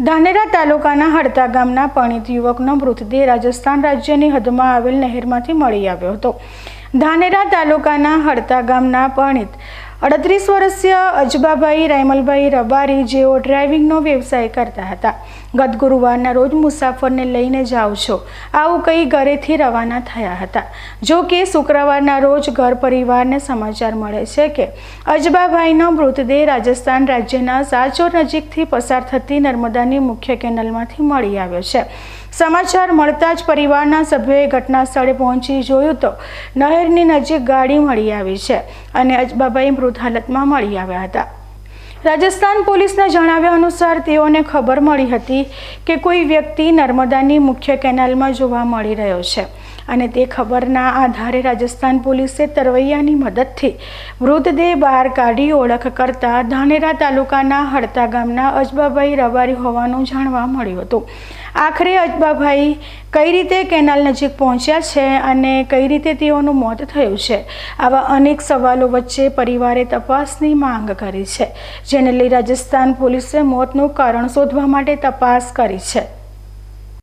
ધાનેરા તાલુકાના હડતા ગામના પણિત યુવકનો મૃતદેહ રાજસ્થાન રાજ્યની હદમાં આવેલ નહેરમાંથી મળી આવ્યો હતો. ધાનેરા તાલુકાના હડતા ગામના પરિણીત અડત્રીસ વર્ષીય અજબાભાઈ, રાયમલભાઈ રબારી જેઓ ડ્રાઇવિંગનો વ્યવસાય કરતા હતા. ગત ગુરુવારના રોજ મુસાફરને લઈને જાઓ છો. આવું કંઈ ઘરેથી રવાના થયા હતા. જો કે શુક્રવારના રોજ ઘર પરિવારને સમાચાર મળે છે કે અજબાભાઈનો મૃતદેહ રાજસ્થાન રાજ્યના સાચોર નજીકથી પસાર થતી નર્મદાની મુખ્ય કેનલમાંથી મળી આવ્યો છે. સમાચાર મળતા જ પરિવારના સભ્યોએ ઘટના સ્થળે પહોંચી જોયું તો નહેરની નજીક ગાડી મળી આવી છે અને અજબાભાઈ મૃત હાલતમાં મળી આવ્યા હતા. રાજસ્થાન પોલીસના જણાવ્યા અનુસાર તેઓને ખબર મળી હતી કે કોઈ વ્યક્તિ નર્મદાની મુખ્ય કેનાલમાં જોવા મળી રહ્યો છે અને તે ખબરના આધારે રાજસ્થાન પોલીસે તરવૈયાની મદદથી મૃતદેહ બહાર કાઢી ઓળખ કરતા ધાનેરા તાલુકાના હડતા ગામના અજબાભાઈ રબારી હોવાનું જાણવા મળ્યું હતું. આખરે અજબાભાઈ કઈ રીતે કેનાલ નજીક પહોંચ્યા છે અને કઈ રીતે તેઓનું મોત થયું છે? આવા અનેક સવાલો વચ્ચે પરિવારે તપાસની માંગ કરી છે, જેને લઈ રાજસ્થાન પોલીસે મોતનું કારણ શોધવા માટે તપાસ કરી છે.